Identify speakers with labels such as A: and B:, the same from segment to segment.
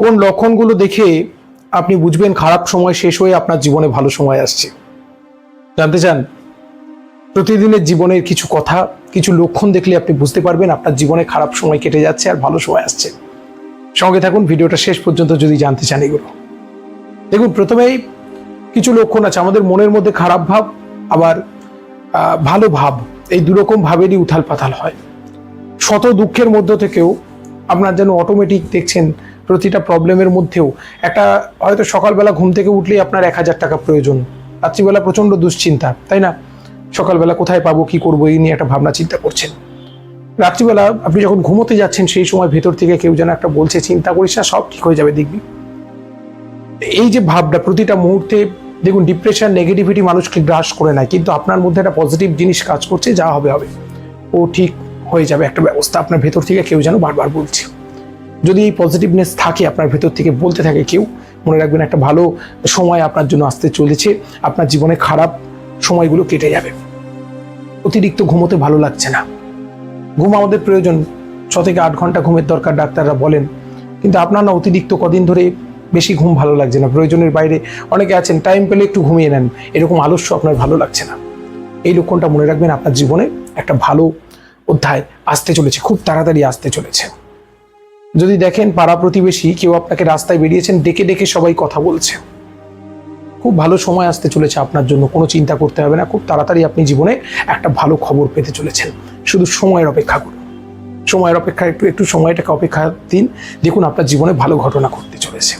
A: কোন লক্ষণগুলো দেখে আপনি বুঝবেন খারাপ সময় শেষ হয়ে আপনার জীবনে ভালো সময় আসছে? জানতে চান? প্রতিদিনের জীবনের কিছু কথা, কিছু লক্ষণ দেখলে আপনি বুঝতে পারবেন আপনার জীবনে খারাপ সময় কেটে যাচ্ছে আর ভালো সময় আসছে। সঙ্গে থাকুন, ভিডিওটা শেষ পর্যন্ত যদি জানতে চান এগুলো। দেখুন, প্রথমেই কিছু লক্ষণ আছে। আমাদের মনের মধ্যে খারাপ ভাব, আবার ভালো ভাব, এই দুরকম ভাবেরই উথাল পাথাল হয়। শত দুঃখের মধ্য থেকেও আপনার যেন অটোমেটিক দেখছেন প্রতিটা প্রবলেমের মধ্যেও একটা হয়তো সকালবেলা ঘুম থেকে উঠলেই আপনার এক হাজার টাকা প্রয়োজন। রাত্রিবেলা প্রচণ্ড দুশ্চিন্তা, তাই না? সকালবেলা কোথায় পাবো, কি করব, এই নিয়ে একটা ভাবনা চিন্তা করছেন। রাত্রিবেলা আপনি যখন ঘুমোতে যাচ্ছেন সেই সময় ভেতর থেকে কেউ যেন একটা বলছে, চিন্তা করিস না, সব ঠিক হয়ে যাবে, দেখবি। এই যে ভাবটা প্রতিটা মুহূর্তে, দেখুন ডিপ্রেশন নেগেটিভিটি মানুষকে গ্রাস করে নেয়, কিন্তু আপনার মধ্যে একটা পজিটিভ জিনিস কাজ করছে, যা হবে হবে। ও ঠিক হয়ে যাবে একটা ব্যবস্থা, আপনার ভেতর থেকে কেউ যেন বারবার বলছে। যদি এই পজিটিভনেস থাকে আপনার ভেতর থেকে, বলতে থাকে কেউ, মনে রাখবেন একটা ভালো সময় আপনার জন্য আসতে চলেছে, আপনার জীবনে খারাপ সময়গুলো কেটে যাবে। অতিরিক্ত ঘুমোতে ভালো লাগছে না। ঘুম আমাদের প্রয়োজন, ছ থেকে আট ঘণ্টা ঘুমের দরকার ডাক্তাররা বলেন। কিন্তু আপনার না অতিরিক্ত কদিন ধরে বেশি ঘুম ভালো লাগছে না। প্রয়োজনের বাইরে অনেকে আছেন টাইম পেলে একটু ঘুমিয়ে নেন। এরকম আলস্য আপনার ভালো লাগছে না। এই লক্ষণটা মনে রাখবেন আপনার জীবনে একটা ভালো অধ্যায় আসতে চলেছে, খুব তাড়াতাড়ি আসতে চলেছে। যদি দেখেন পাড়া প্রতিবেশী কেউ আপনাকে রাস্তায় বেরিয়েছেন, ডেকে ডেকে সবাই কথা বলছে। খুব ভালো সময় আসতে চলেছে আপনার জন্য, কোনো চিন্তা করতে হবে না, খুব তাড়াতাড়ি আপনি জীবনে একটা ভালো খবর পেতে চলেছেন। শুধু সময়ের অপেক্ষা করুন। সময়ের অপেক্ষা একটু একটু সময়টাকে অপেক্ষা দিন। দেখুন আপনার জীবনে ভালো ঘটনা ঘটতে চলেছে।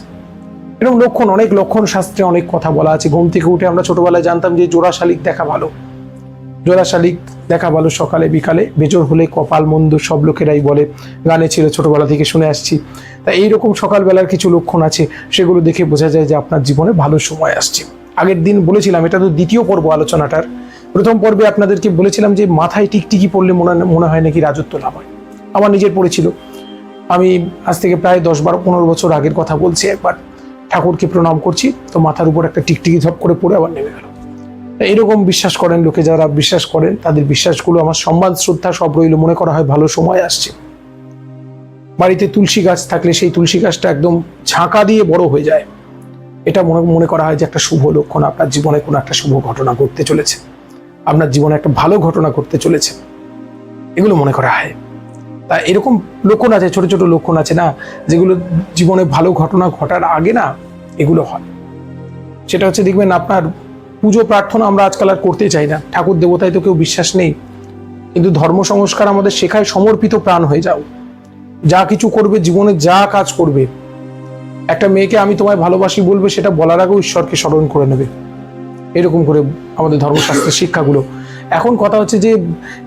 A: এরকম লক্ষণ, অনেক লক্ষণ শাস্ত্রে অনেক কথা বলা আছে। ঘুম থেকে উঠে আমরা ছোটবেলায় জানতাম যে জোড়া শালিক দেখা ভালো। জোড়া শালিক দেখা ভালো সকালে, বিকালে। বেজোর হলে কপাল মন্দ সব লোকেরাই বলে। গানে ছিল ছোটবেলা থেকে শুনে আসছি। তা এইরকম সকালবেলার কিছু লক্ষণ আছে, সেগুলো দেখে বোঝা যায় যে আপনার জীবনে ভালো সময় আসছে। আগের দিন বলেছিলাম, এটা তো দ্বিতীয় পর্ব আলোচনাটার। প্রথম পর্বে আপনাদেরকে বলেছিলাম যে মাথায় টিকটিকি পড়লে মনে মনে হয় নাকি রাজত্ব লাভ হয়। আমার নিজের পড়েছিল। আমি আজ থেকে প্রায় দশ বারো পনেরো বছর আগের কথা বলছি একবার। ঠাকুরকে প্রণাম করছি। তো মাথার উপর একটা টিকটিকি ধপ করে পড়ে আবার নেমে গেল। এরকম বিশ্বাস করেন লোকে যারা বিশ্বাস করেন, তাদের বিশ্বাসগুলো আমার সম্মান, শ্রদ্ধা সব রইল। মনে করা হয় ভালো সময় আসছে। বাড়িতে তুলসী গাছ থাকলে সেই তুলসী গাছটা একদম ঝাঁকা দিয়ে বড় হয়ে যায়। এটা মনে মনে করা হয় যে একটা শুভ লক্ষণ। আপনার জীবনে কোনো একটা শুভ ঘটনা ঘটতে চলেছে। আপনার জীবনে একটা ভালো ঘটনা ঘটতে চলেছে। এগুলো মনে করা হয়। তা এরকম লক্ষণ আছে, ছোট ছোট লক্ষণ আছে না, যেগুলো জীবনে ভালো ঘটনা ঘটার আগে না এগুলো হয়। সেটা হচ্ছে দেখবেন আপনার পুজো প্রার্থনা আমরা আজকাল আর করতে চাই না। ঠাকুর দেবতায় তো কেউ বিশ্বাস নেই। কিন্তু ধর্ম সংস্কার আমাদের শেখায় সমর্পিত প্রাণ হয়ে যাও। যা কিছু করবে, জীবনে যা কাজ করবে, একটা মেয়েকে আমি তোমায় ভালোবাসি বলবে, সেটা বলার আগেও ঈশ্বরকে স্মরণ করে নেবে। এরকম করে আমাদের ধর্মশাস্ত্রের শিক্ষাগুলো। এখন কথা হচ্ছে যে,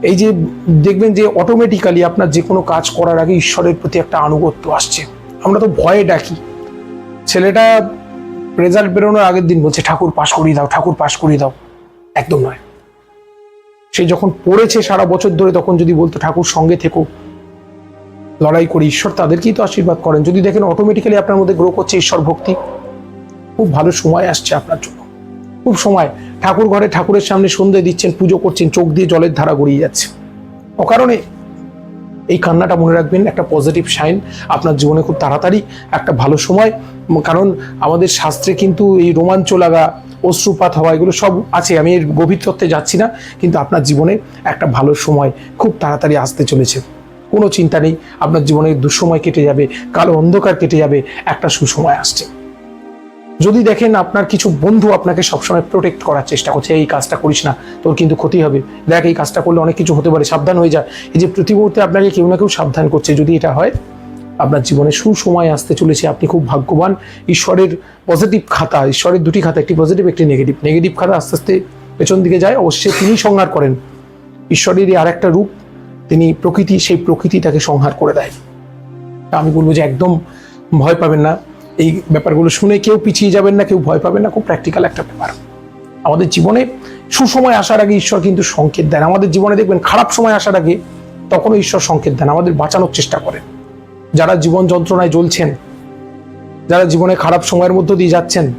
A: এই যে দেখবেন যে অটোমেটিক্যালি আপনার যে কোনো কাজ করার আগে ঈশ্বরের প্রতি একটা আনুগত্য আসছে। আমরা তো ভয়ে ডাকি। ছেলেটা রেজাল্ট বেরোনোর আগের দিন বলছে, ঠাকুর পাশ করিয়ে দাও, ঠাকুর পাশ করিয়ে দাও। একদম নয়। সে যখন পড়েছে সারা বছর ধরে, তখন যদি বলতো, ঠাকুর সঙ্গে থেকো, লড়াই করি, ঈশ্বর তাদেরকেই তো আশীর্বাদ করেন। যদি দেখেন অটোমেটিক্যালি আপনার মধ্যে গ্রো করছে ঈশ্বর ভক্তি। খুব ভালো সময় আসছে আপনার জন্য। খুব সময়। ঠাকুর ঘরে ঠাকুরের সামনে সন্ধে দিচ্ছেন, পুজো করছেন, চোখ দিয়ে জলের ধারা গড়িয়ে যাচ্ছে। অকারণে এই কান্নাটা মনে রাখবেন, একটা পজিটিভ সাইন আপনার জীবনে খুব তাড়াতাড়ি একটা ভালো সময়। কারণ আমাদের শাস্ত্রে কিন্তু এই রোমাঞ্চ লাগা, অশ্রুপাত হওয়া, এগুলো সব আছে। আমি এর গভীর তত্ত্বে যাচ্ছি না, কিন্তু আপনার জীবনে একটা ভালো সময় খুব তাড়াতাড়ি আসতে চলেছে। কোনো চিন্তা নেই, আপনার জীবনে দুঃসময় কেটে যাবে, কালো অন্ধকার কেটে যাবে, একটা সুসময় আসছে। যদি দেখেন আপনার কিছু বন্ধু আপনাকে সবসময় প্রোটেক্ট করার চেষ্টা করছে, এই কাজটা করিস না, তোর কিন্তু ক্ষতি হবে। দেখ, এই কাজটা করলে অনেক কিছু হতে পারে, সাবধান হয়ে যায় এই যে প্রতি মুহূর্তে আপনাকে কেউ না কেউ সাবধান করছে, যদি এটা হয়, আপনার জীবনে সুসময় আসতে চলেছে, আপনি খুব ভাগ্যবান। ঈশ্বরের পজিটিভ খাতা, ঈশ্বরের দুটি খাতা, একটি পজিটিভ একটি নেগেটিভ নেগেটিভ খাতা আস্তে আস্তে পেছন দিকে যায়, অবশ্যই তিনি সংহার করেন। ঈশ্বরেরই আর একটা রূপ, তিনি প্রকৃতি, সেই প্রকৃতি তাকে সংহার করে দেয়। আমি বলব যে একদম ভয় পাবেন না। এই ব্যাপারগুলো শুনে কেউ পিছিয়ে যাবেন না, কেউ ভয় পাবেন না, খুব প্র্যাকটিক্যাল একটা ব্যাপার। আমাদের জীবনে সুসময় আসার আগে ঈশ্বর কিন্তু সংকেত দেন। আমাদের জীবনে দেখবেন খারাপ সময় আসার আগে তখনও ঈশ্বর সংকেত দেন। আমাদের বাঁচানোর চেষ্টা করেন। যারা জীবন যন্ত্রণায় জ্বলছেন, যারা জীবনে খারাপ সময়ের মধ্য দিয়ে যাচ্ছেন,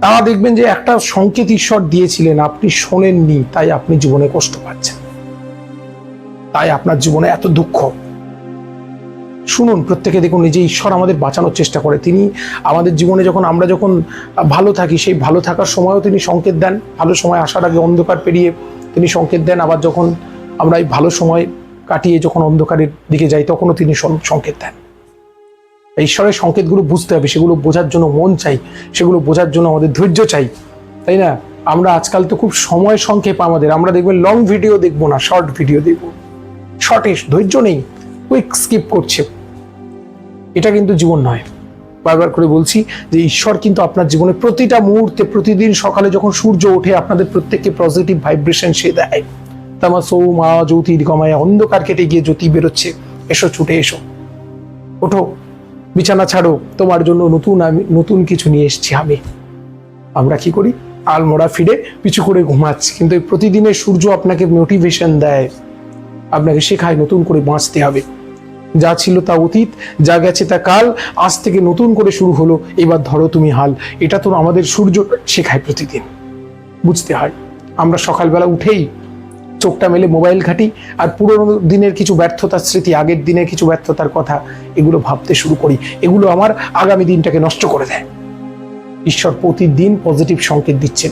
A: তারা দেখবেন যে একটা সংকেত ঈশ্বর দিয়েছিলেন, আপনি শোনেননি, তাই আপনি জীবনে কষ্ট পাচ্ছেন। তাই আপনার জীবনে এত দুঃখ শুনুন, প্রত্যেকে দেখুন নিজে ঈশ্বর আমাদের বাঁচানোর চেষ্টা করে। তিনি আমাদের জীবনে যখন আমরা যখন ভালো থাকি, সেই ভালো থাকার সময়ও তিনি সংকেত দেন। ভালো সময় আসার আগে অন্ধকার পেরিয়ে তিনি সংকেত দেন। আবার যখন আমরা এই ভালো সময় কাটিয়ে যখন অন্ধকারের দিকে যাই, তখনও তিনি সংকেত দেন। ঈশ্বরের সংকেতগুলো বুঝতে হবে, সেগুলো বোঝার জন্য মন চাই, সেগুলো বোঝার জন্য আমাদের ধৈর্য চাই, তাই না? আমরা আজকাল তো খুব সময় সংক্ষেপ আমাদের, আমরা দেখবেন লং ভিডিও দেখব না শর্ট ভিডিও দেখব। শর্টে ধৈর্য নেই কুইক স্কিপ করছে। এটা কিন্তু জীবন নয়। বারবার করে বলছি যে ঈশ্বর কিন্তু আপনার জীবনে প্রতিটা মুহূর্তে, প্রতিদিন সকালে যখন সূর্য ওঠে, আপনাদের প্রত্যেককে পজিটিভ ভাইব্রেশন সে দেয়। তামা সৌ মা জ্যোতির গমায় অন্ধকার কেটে গিয়ে জ্যোতি বেরোচ্ছে। এসো, ছুটে এসো। ওঠো, বিছানা ছাড়ো। তোমার জন্য নতুন আমি, নতুন কিছু নিয়ে এসেছি আমি। আমরা কি করি? আলমোড়া ফিরে পিছু করে ঘুমাচ্ছি। কিন্তু প্রতিদিনের সূর্য আপনাকে মোটিভেশন দেয়। আপনাকে শেখায় নতুন করে বাঁচতে হবে। যা ছিল তা অতীত, যা গেছে তা কাল, আজ থেকে নতুন করে শুরু হলো, এবার ধরো তুমি হাল। এটা তো আমাদের সূর্য শেখায় প্রতিদিন। বুঝতে হয়। আমরা সকালবেলা উঠেই চোখটা মেলে মোবাইল ঘাঁটি, আর পুরোনো দিনের কিছু ব্যর্থতার স্মৃতি, আগের দিনের কিছু ব্যর্থতার কথা, এগুলো ভাবতে শুরু করি। এগুলো আমার আগামী দিনটাকে নষ্ট করে দেয়। ঈশ্বর প্রতিদিন পজিটিভ সংকেত দিচ্ছেন।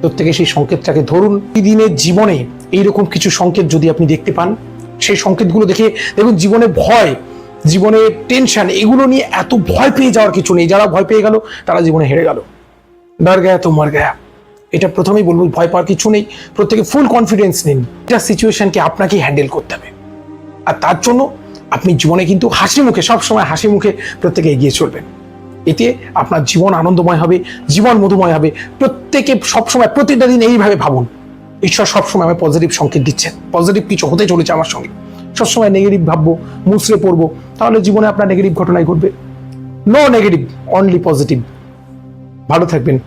A: প্রত্যেকে সেই সংকেতটাকে ধরুন। দিনের জীবনে এইরকম কিছু সংকেত যদি আপনি দেখতে পান সেই সংকেতগুলো দেখে দেখুন, জীবনে ভয়, জীবনে টেনশন এগুলো নিয়ে এত ভয় পেয়ে যাওয়ার কিছু নেই। যারা ভয় পেয়ে গেল, তারা জীবনে হেরে গেল। ডর গায়া তো মার গয়া। এটা প্রথমেই বলব, ভয় পাওয়ার কিছু নেই। প্রত্যেকে ফুল কনফিডেন্স নিন। এটা সিচুয়েশনকে আপনাকেই হ্যান্ডেল করতে হবে। আর তার জন্য আপনি জীবনে কিন্তু হাসি মুখে সবসময় হাসি মুখে প্রত্যেকে এগিয়ে চলবেন। এতে আপনার জীবন আনন্দময় হবে, জীবন মধুময় হবে। প্রত্যেকে সবসময় প্রতিটা দিন এইভাবে ভাবুন। ঈশ্বর সবসময় আমায় পজিটিভ সংকেত দিচ্ছেন। পজিটিভ কিছু হতে চলেছে আমার সঙ্গে। সবসময় নেগেটিভ ভাববো মুসড়ে পড়ব, তাহলে জীবনে আপনার নেগেটিভ ঘটনাই ঘটবে। নো নেগেটিভ অনলি পজিটিভ ভালো থাকবেন।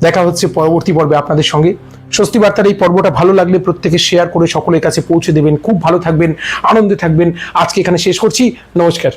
A: দেখা হচ্ছে পরবর্তী পর্বে আপনাদের সঙ্গে। স্বস্তি বার্তার এই পর্বটা ভালো লাগলে প্রত্যেকে শেয়ার করে সকলের কাছে পৌঁছে দেবেন। খুব ভালো থাকবেন, আনন্দে থাকবেন। আজকে এখানে শেষ করছি। নমস্কার।